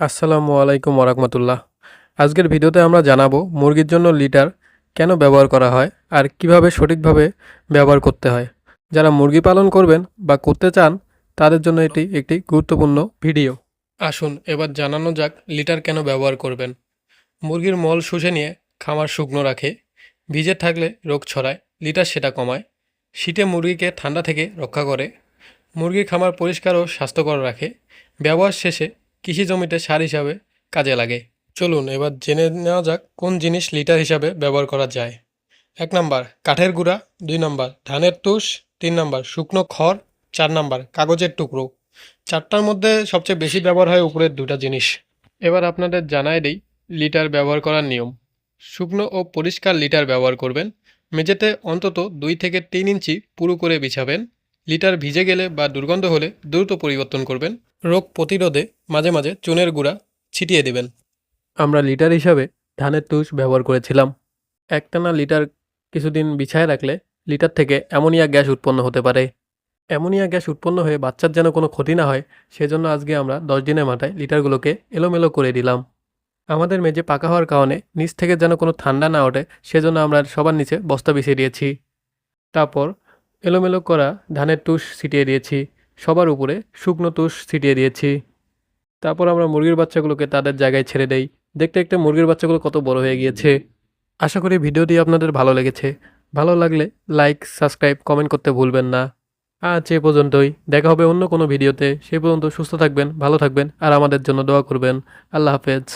আসসালামু আলাইকুম ওরহমতুল্লাহ আজকের ভিডিওতে আমরা জানাব মুরগির জন্য লিটার কেন ব্যবহার করা হয় আর কীভাবে সঠিকভাবে ব্যবহার করতে হয়। যারা মুরগি পালন করবেন বা করতে চান, তাদের জন্য এটি একটি গুরুত্বপূর্ণ ভিডিও। আসুন, এবার জানানো যাক লিটার কেন ব্যবহার করবেন। মুরগির মল শুষে নিয়ে খামার শুকনো রাখে। ভিজে থাকলে রোগ ছড়ায়, লিটার সেটা কমায়। শীতে মুরগিকে ঠান্ডা থেকে রক্ষা করে। মুরগির খামার পরিষ্কার ও স্বাস্থ্যকর রাখে। ব্যবহার শেষে কৃষি জমিতে সার হিসাবে কাজে লাগে। চলুন, এবার জেনে নেওয়া যাক কোন জিনিস লিটার হিসাবে ব্যবহার করা যায়। এক নাম্বার, কাঠের গুঁড়া। দুই নাম্বার, ধানের তুষ। তিন নাম্বার, শুকনো খড়। চার নাম্বার, কাগজের টুকরো। চারটার মধ্যে সবচেয়ে বেশি ব্যবহার হয় উপরের দুটা জিনিস। এবার আপনাদের জানাই দিই লিটার ব্যবহার করার নিয়ম। শুকনো ও পরিষ্কার লিটার ব্যবহার করবেন। মেঝেতে অন্তত দুই থেকে তিন ইঞ্চি পুরু করে বিছাবেন। লিটার ভিজে গেলে বা দুর্গন্ধ হলে দ্রুত পরিবর্তন করবেন। রোগ প্রতিরোধে মাঝে মাঝে চুনের গুঁড়া ছিটিয়ে দেবেন। আমরা লিটার হিসাবে ধানের তুষ ব্যবহার করেছিলাম। একটানা লিটার কিছুদিন বিছায় রাখলে লিটার থেকে অ্যামোনিয়া গ্যাস উৎপন্ন হতে পারে। অ্যামোনিয়া গ্যাস উৎপন্ন হয়ে বাচ্চার যেন কোনো ক্ষতি না হয়, সেজন্য আজকে আমরা দশ দিনের মাথায় লিটারগুলোকে এলোমেলো করে দিলাম। আমাদের মেঝে পাকা হওয়ার কারণে নিচ থেকে যেন কোনো ঠান্ডা না ওঠে, সেজন্য আমরা সবার নিচে বস্তা বিছিয়ে দিয়েছি। তারপর এলোমেলো করা ধানের তুষ ছিটিয়ে দিয়েছি। সবার উপরে শুকনো তুষ ছিটিয়ে দিয়েছি। তারপর আমরা মুরগির বাচ্চাগুলোকে তাদের জায়গায় ছেড়ে দেই। দেখতে দেখতে মুরগির বাচ্চাগুলো কত বড় হয়ে গিয়েছে। আশা করি ভিডিওটি আপনাদের ভালো লেগেছে। ভালো লাগলে লাইক সাবস্ক্রাইব কমেন্ট করতে ভুলবেন না। আজ এ পর্যন্তই। দেখা হবে অন্য কোনো ভিডিওতে। সেই পর্যন্ত সুস্থ থাকবেন, ভালো থাকবেন, আর আমাদের জন্য দোয়া করবেন। আল্লাহ হাফেজ।